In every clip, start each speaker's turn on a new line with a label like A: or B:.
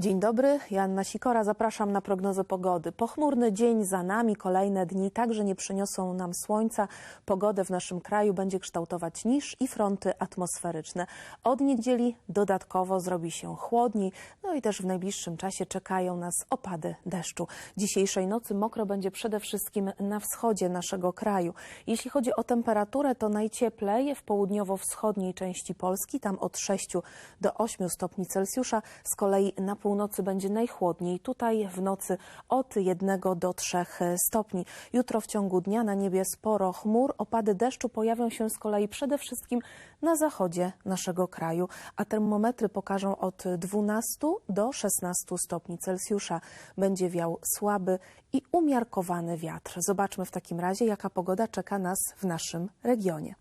A: Dzień dobry, Joanna Sikora, zapraszam na prognozę pogody. Pochmurny dzień za nami, kolejne dni także nie przyniosą nam słońca. Pogodę w naszym kraju będzie kształtować niż i fronty atmosferyczne. Od niedzieli dodatkowo zrobi się chłodniej, no i też w najbliższym czasie czekają nas opady deszczu. Dzisiejszej nocy mokro będzie przede wszystkim na wschodzie naszego kraju. Jeśli chodzi o temperaturę, to najcieplej w południowo-wschodniej części Polski, tam od 6 do 8 stopni Celsjusza. Z kolei na północy będzie najchłodniej. Tutaj w nocy od 1 do 3 stopni. Jutro w ciągu dnia na niebie sporo chmur. Opady deszczu pojawią się z kolei przede wszystkim na zachodzie naszego kraju, a termometry pokażą od 12 do 16 stopni Celsjusza. Będzie wiał słaby i umiarkowany wiatr. Zobaczmy w takim razie, jaka pogoda czeka nas w naszym regionie.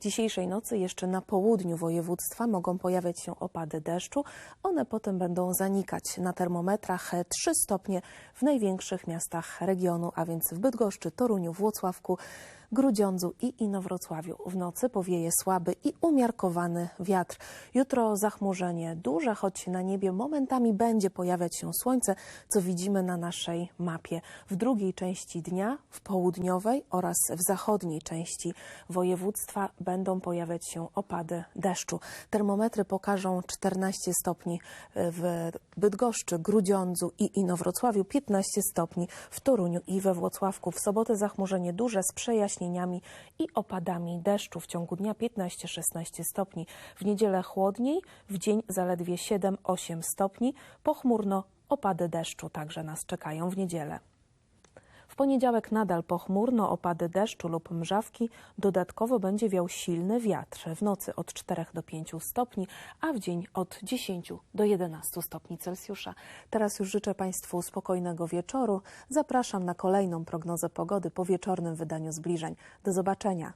A: Dzisiejszej nocy jeszcze na południu województwa mogą pojawiać się opady deszczu. One potem będą zanikać na termometrach 3 stopnie w największych miastach regionu, a więc w Bydgoszczy, Toruniu, Włocławku, Grudziądzu i Inowrocławiu. W nocy powieje słaby i umiarkowany wiatr. Jutro zachmurzenie duże, choć na niebie momentami będzie pojawiać się słońce, co widzimy na naszej mapie. W drugiej części dnia, w południowej oraz w zachodniej części województwa będą pojawiać się opady deszczu. Termometry pokażą 14 stopni w Bydgoszczy, Grudziądzu i Inowrocławiu, 15 stopni w Toruniu i we Włocławku. W sobotę zachmurzenie duże z i opadami deszczu. W ciągu dnia 15-16 stopni. W niedzielę chłodniej, w dzień zaledwie 7-8 stopni. Pochmurno opady deszczu także nas czekają w niedzielę. Poniedziałek nadal pochmurno, opady deszczu lub mrzawki. Dodatkowo będzie wiał silny wiatr. W nocy od 4 do 5 stopni, a w dzień od 10 do 11 stopni Celsjusza. Teraz już życzę Państwu spokojnego wieczoru. Zapraszam na kolejną prognozę pogody po wieczornym wydaniu zbliżeń. Do zobaczenia.